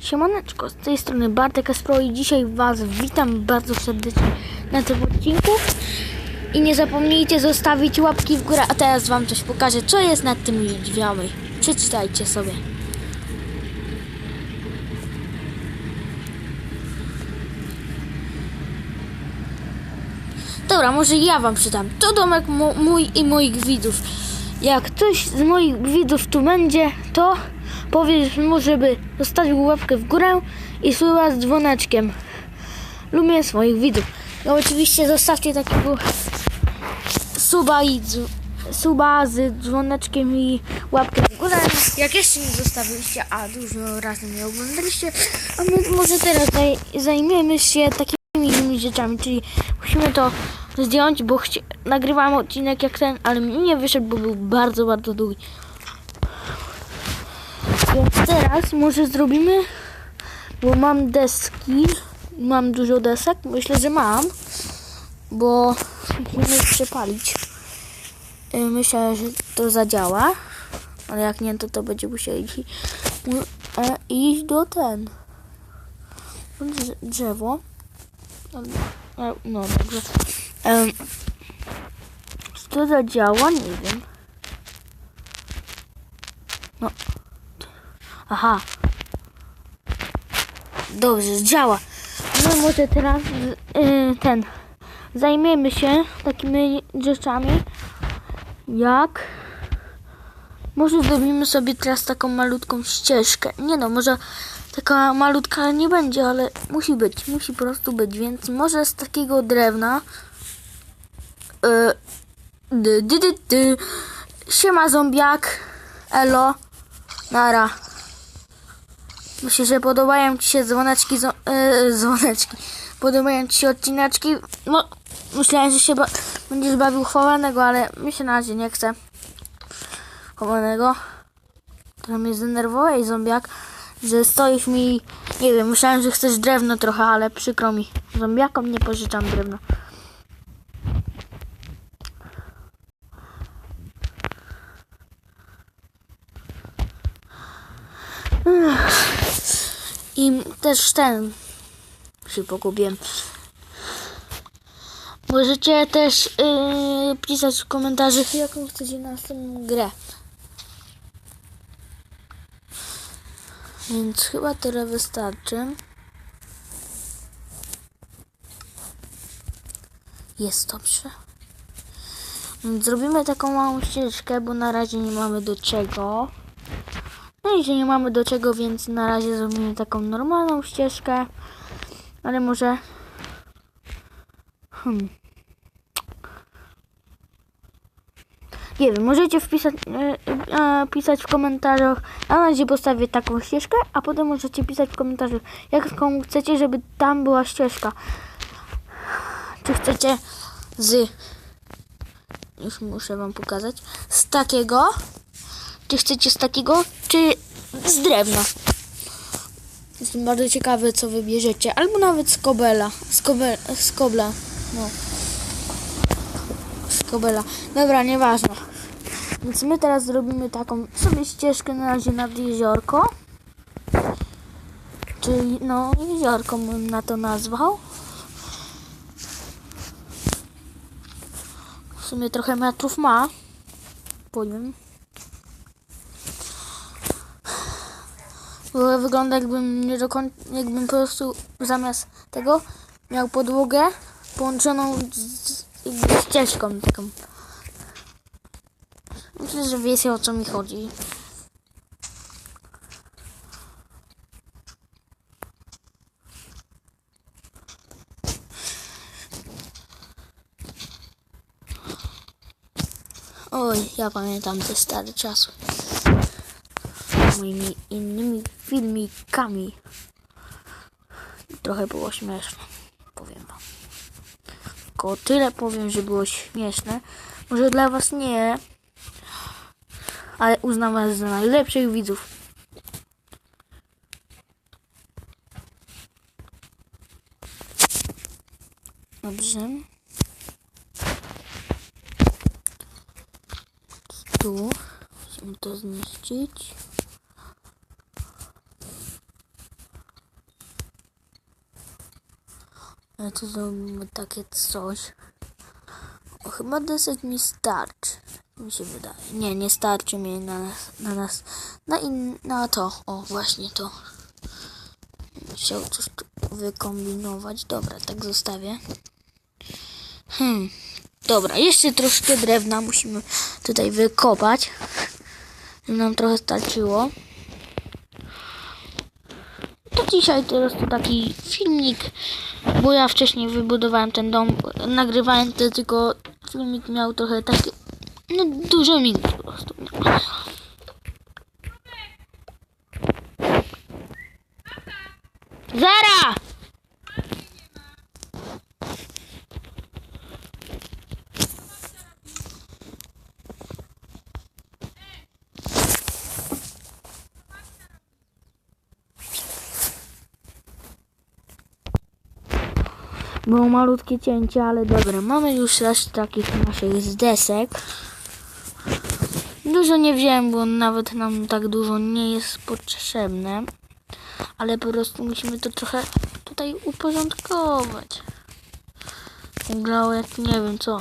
Siemaneczko, z tej strony Bartek Espro i dzisiaj Was witam bardzo serdecznie na tym odcinku. I nie zapomnijcie zostawić łapki w górę, a teraz Wam coś pokażę, co jest nad tymi drzwiami. Przeczytajcie sobie. Dobra, może ja Wam czytam. To domek mój i moich widzów. Jak ktoś z moich widzów tu będzie, to powiedz mu, żeby zostawił łapkę w górę i słyła z dzwoneczkiem. Lubię swoich widzów. No oczywiście zostawcie takiego suba i suba z dzwoneczkiem i łapkę w górę. Jak jeszcze nie zostawiliście, a dużo razy mnie oglądaliście, a my może teraz zaj- zajmiemy się takimi innymi rzeczami, czyli musimy to zdjąć, bo nagrywałem odcinek jak ten, ale mi nie wyszedł, bo był bardzo, bardzo długi. Więc teraz może zrobimy, bo mam deski, mam dużo desek, myślę, że mam, bo musimy przepalić. Y, Myślę, że to zadziała, ale jak nie, to to będzie musiał iść, e, iść do ten, drze- drzewo. E, No dobrze. Czy to zadziała? Nie wiem. No. Aha. Dobrze, działa. No może teraz y, ten. Zajmiemy się takimi rzeczami jak może zrobimy sobie teraz taką malutką ścieżkę. Nie no, może taka malutka nie będzie, ale musi być, musi po prostu być, więc może z takiego drewna y, dy, dy, dy, dy. Siema zombiak Elo Nara Myślę, że podobają Ci się dzwoneczki zo, y, Dzwoneczki. Podobają Ci się odcineczki. No, myślałem, że się ba będziesz bawił chowanego, ale mi się na razie nie chce. Chowanego. Trochę mnie zdenerwowałeś zombiak Że stoisz mi Nie wiem, myślałem, że chcesz drewno trochę, ale przykro mi. Zombiakom nie pożyczam drewna I też ten się pogubiłem. Możecie też yy, pisać w komentarzach, jaką chcecie następną grę. Więc chyba tyle wystarczy. Jest dobrze. Zrobimy taką małą ścieżkę, bo na razie nie mamy do czego. No i że nie mamy do czego, więc na razie zrobimy taką normalną ścieżkę. Ale może... Hmm. Nie wiem, możecie wpisać, e, e, pisać w komentarzach. A na razie postawię taką ścieżkę, a potem możecie pisać w komentarzach, jaką chcecie, żeby tam była ścieżka. Czy chcecie z... Już muszę wam pokazać. Z takiego czy chcecie z takiego, czy z drewna? Jestem bardzo ciekawy, co wybierzecie. Albo nawet z kobela. Z, kobe, z kobla. No. Z kobela. Dobra, nieważne. Więc my teraz zrobimy taką sobie ścieżkę na razie nad jeziorko. Czyli, no, jeziorko bym na to nazwał. W sumie trochę metrów ma. Powiem. Bo wygląda jakbym nie dokon... jakbym po prostu zamiast tego miał podłogę połączoną z jakby ścieżką taką. Myślę, że wiecie o co mi chodzi. Oj, ja pamiętam te stare czasy moimi innymi filmikami. Trochę było śmieszne, powiem wam. Tylko tyle powiem, że było śmieszne. Może dla was nie, ale uznam was za najlepszych widzów. Dobrze. Tu musimy to zniszczyć. To zrobimy takie coś. O, chyba desek mi starczy. Mi się wydaje. Nie, nie starczy mi na. Na, nas, na, in, na to. O, właśnie to. Musiał coś tu wykombinować. Dobra, tak zostawię. Hmm. Dobra, jeszcze troszkę drewna musimy tutaj wykopać. Nam trochę starczyło. To dzisiaj teraz to taki filmik, bo ja wcześniej wybudowałem ten dom, nagrywałem to tylko filmik miał trochę takie, no dużo minut po prostu. Zara! Było malutkie cięcie, ale dobra. Mamy już raz takich naszych z desek. Dużo nie wziąłem, bo nawet nam tak dużo nie jest potrzebne. Ale po prostu musimy to trochę tutaj uporządkować. Wyglądało jak nie wiem co.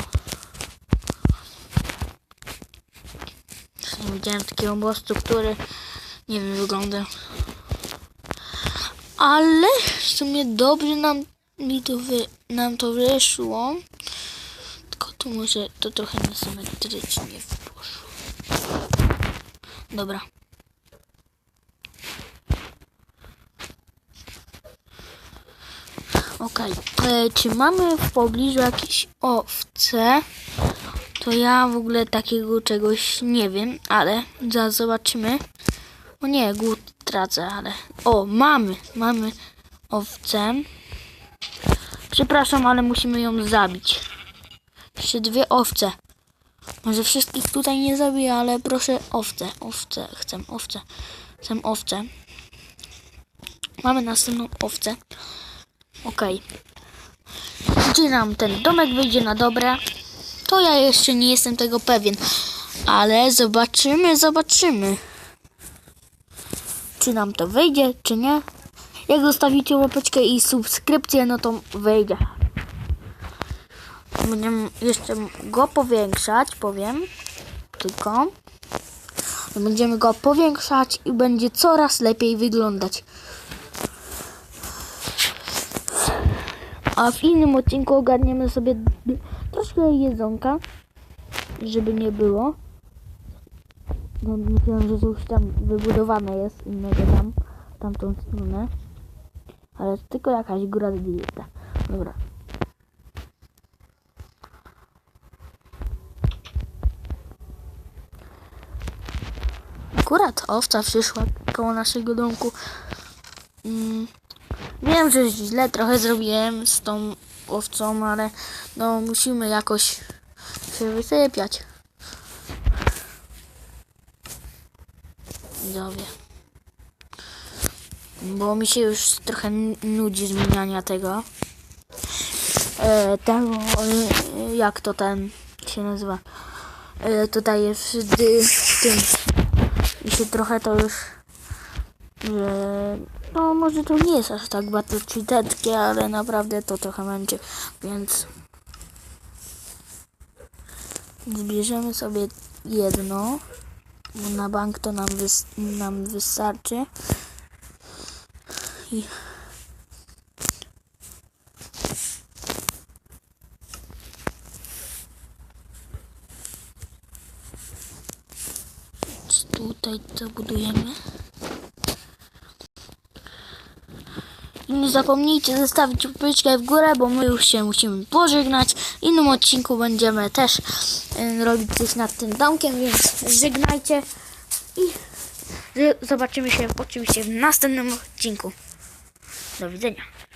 Nie widziałem takiego mostu, który nie wiem wygląda. Ale w sumie dobrze nam mi to wy, nam to wyszło. Tylko tu może to trochę niesymetrycznie poszło. Dobra. Okej. E, Czy mamy w pobliżu jakieś owce? To ja w ogóle takiego czegoś nie wiem, ale zaraz zobaczymy. O nie, głód tracę, ale... O, mamy, mamy owcę. Przepraszam, ale musimy ją zabić. Jeszcze dwie owce. Może wszystkich tutaj nie zabiję, ale proszę owce, owce, chcę owce, chcę owce. Mamy następną owcę. Okej. Gdzie nam ten domek wyjdzie na dobre? To ja jeszcze nie jestem tego pewien. Ale zobaczymy, zobaczymy. Czy nam to wyjdzie, czy nie. Jak zostawicie łapeczkę i subskrypcję, no to wyjdzie. Będziemy jeszcze go powiększać, powiem. Tylko. Będziemy go powiększać i będzie coraz lepiej wyglądać. A w innym odcinku ogarniemy sobie troszkę jedzonka, żeby nie było. No, myślałem, że już tam wybudowane jest innego tam, tamtą stronę. Ale tylko jakaś góra dieta. Dobra. Akurat owca przyszła koło naszego domku. Mm, wiem, że źle trochę zrobiłem z tą owcą, ale no musimy jakoś się wysypiać. Widzowie. Bo mi się już trochę nudzi zmieniania tego. E, tego, e, jak to ten się nazywa? E, tutaj jest w, tym. I się trochę to już. Że, no, może to nie jest aż tak bardzo czytetkie, ale naprawdę to trochę męczy. Więc. Zbierzemy sobie jedno. Na bank to nam, wys- nam wystarczy. I tutaj zabudujemy. I nie zapomnijcie zostawić łapeczkę w górę, bo my już się musimy pożegnać. W innym odcinku będziemy też robić coś nad tym domkiem, więc żegnajcie i zobaczymy się oczywiście w następnym odcinku. Do widzenia.